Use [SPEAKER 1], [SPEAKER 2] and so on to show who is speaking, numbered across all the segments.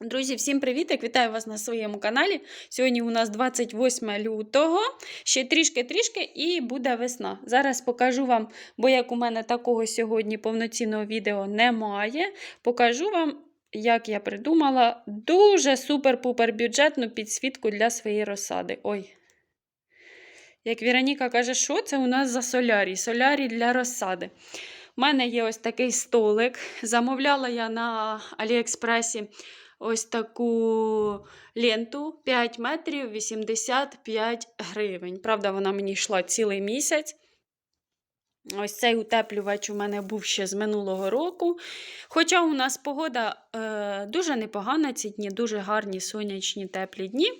[SPEAKER 1] Друзі, всім привіт! Вітаю вас на своєму каналі. Сьогодні у нас 28 лютого, ще трішки-трішки і буде весна. Зараз покажу вам, бо як у мене такого сьогодні повноцінного відео немає, покажу вам, як я придумала дуже супер-пупер бюджетну підсвітку для своєї розсади. Ой. Як Віроніка каже, що це у нас за солярій? Солярій для розсади. У мене є ось такий столик. Замовляла я на Аліекспресі ось таку ленту 5 метрів 85 гривень. Правда, вона мені йшла цілий місяць. Ось цей утеплювач у мене був ще з минулого року. Хоча у нас погода е, дуже непогана, ці дні, дуже гарні сонячні теплі дні.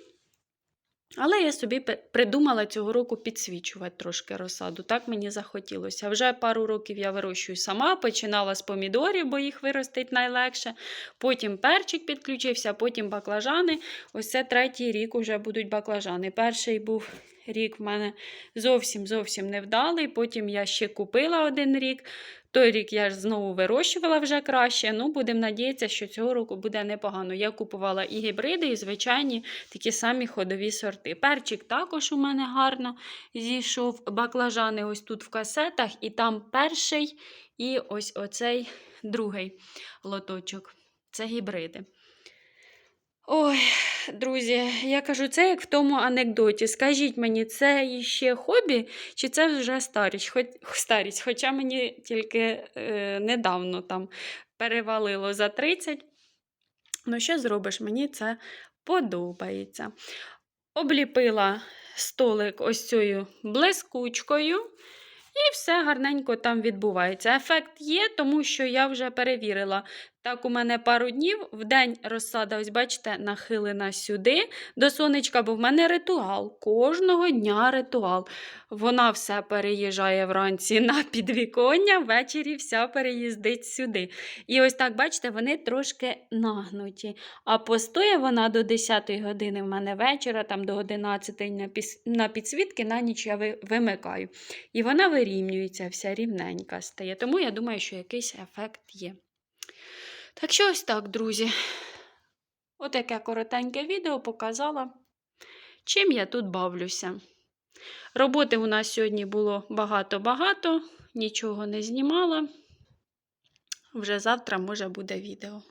[SPEAKER 1] Але я собі придумала цього року підсвічувати трошки розсаду. Так мені захотілося. Вже пару років я вирощую сама, починала з помідорів, бо їх виростить найлегше. Потім перчик підключився, потім баклажани. Ось це третій рік вже будуть баклажани. Перший був рік в мене зовсім зовсім невдалий. Потім я ще купила один рік. Той рік я ж знову вирощувала вже краще. Ну, будемо надіятися, що цього року буде непогано. Я купувала і гібриди, і звичайні такі самі ходові сорти. Перчик також у мене гарно зійшов. Баклажани ось тут в касетах, і там перший, і ось оцей другий лоточок. Це гібриди. Ой, друзі, я кажу, це як в тому анекдоті. Скажіть мені, це ще хобі, чи це вже старість? Хоч, старість? Хоча мені тільки е, недавно там перевалило за 30. Ну, що зробиш? Мені це подобається. Обліпила столик ось цією блискучкою. І все гарненько там відбувається. Ефект є, тому що я вже перевірила. Так, у мене пару днів в день розсада, ось бачите, нахилена сюди до сонечка, бо в мене ритуал. Кожного дня ритуал. Вона все переїжджає вранці на підвіконня, ввечері вся переїздить сюди. І ось так, бачите, вони трошки нагнуті. А постоє вона до 10 години в мене вечора, там до 11 на підсвітки, на ніч я вимикаю. І вона вирівнюється, вся рівненька стає. Тому я думаю, що якийсь ефект є. Так що ось так, друзі. Отаке коротеньке відео показала, чим я тут бавлюся. Роботи у нас сьогодні було багато-багато, нічого не знімала. Вже завтра, може, буде відео.